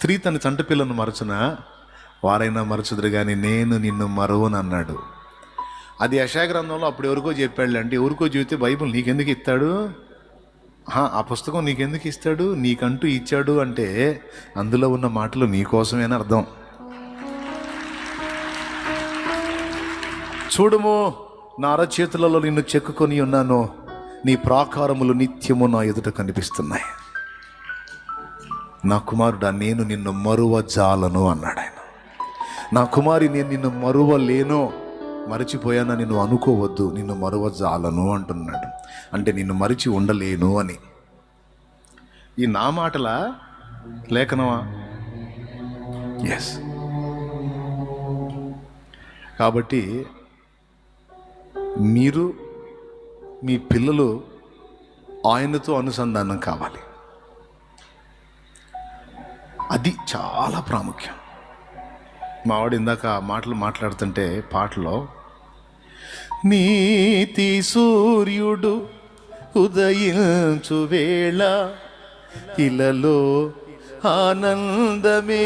స్త్రీ తన చంట పిల్లను మరచున? వారైనా మరచుదురు కానీ నేను నిన్ను మరువను అన్నాడు. అది యశా గ్రంథంలో అప్పుడు ఎవరికో చెప్పాడు అంటే ఎవరికో చెబితే బైబుల్ నీకెందుకు ఇస్తాడు? ఆ పుస్తకం నీకెందుకు ఇస్తాడు? నీకంటూ ఇచ్చాడు అంటే అందులో ఉన్న మాటలు నీకోసమేనా అర్థం. చూడుము నా అరచేతులలో నిన్ను చెక్కుకొని ఉన్నాను. నీ ప్రాకారములు నిత్యము నా ఎదుట కనిపిస్తున్నాయి. నా కుమారుడా నేను నిన్ను మరువ జాలను అన్నాడు ఆయన. నా కుమారి నేను నిన్ను మరువలేను మరచిపోయానని నిన్ను అనుకోవద్దు నిన్ను మరువ జాలను అంటున్నాడు. అంటే నిన్ను మరిచి ఉండలేను అని. ఈ నా మాటల లేఖనమా? ఎస్ కాబట్టి మీరు మీ పిల్లలు ఆయనతో అనుసంధానం కావాలి. అది చాలా ప్రాముఖ్యం. మావాడు ఇందాక మాటలు మాట్లాడుతుంటే పాటలో నీతి సూర్యుడు ఉదయించు వేళ ఇలలో ఆనందమే